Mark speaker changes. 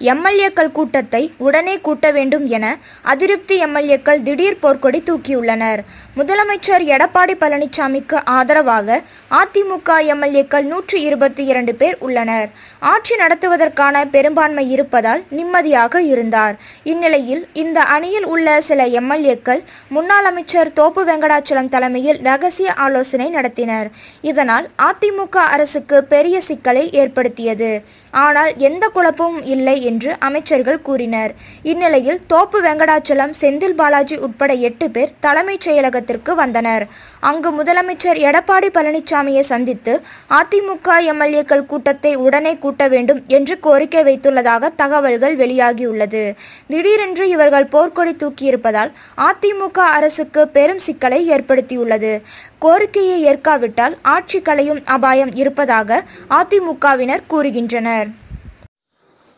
Speaker 1: எம்எல்ஏக்கள் கூட்டத்தை உடனே கூட்ட வேண்டும் என அதிருப்தி எம்எல்ஏக்கள் திடீர் போர்க்கொடி தூக்கியுள்ளனர். முதலமைச்சர் எடப்பாடி பழனிசாமிக்கு ஆதரவாக அதிமுக எம்எல்ஏக்கள் நூற்றி இருபத்தி இரண்டு பேர் உள்ளனர். ஆட்சி நடத்துவதற்கான பெரும்பான்மை இருப்பதால் நிம்மதியாக இருந்தார். இந்நிலையில் இந்த அணியில் உள்ள சில எம்எல்ஏக்கள் முன்னாள் அமைச்சர் தோப்பு வெங்கடாச்சலம் தலைமையில் ரகசிய ஆலோசனை நடத்தினர். இதனால் அதிமுக அரசுக்கு பெரிய சிக்கலை ஏற்படுத்தியது. ஆனால் எந்த குழப்பமும் இல்லை என்று அமைச்சர்கள் கூறினர். இந்நிலையில் தோப்பு வெங்கடாச்சலம் செந்தில் பாலாஜி உட்பட எட்டு பேர் தலைமைச் செயலகத்திற்கு வந்தனர். அங்கு முதலமைச்சர் எடப்பாடி பழனிசாமியை சந்தித்து அதிமுக எம்எல்ஏக்கள் கூட்டத்தை உடனே கூட்ட வேண்டும் என்று கோரிக்கை வைத்துள்ளதாக தகவல்கள் வெளியாகியுள்ளது. திடீரென்று இவர்கள் போர்க்கொடி தூக்கியிருப்பதால் அதிமுக அரசுக்கு பெரும் சிக்கலை ஏற்படுத்தியுள்ளது. கோரிக்கையை ஏற்காவிட்டால் ஆட்சி கலையும் அபாயம் இருப்பதாக அதிமுகவினர் கூறுகின்றனர்.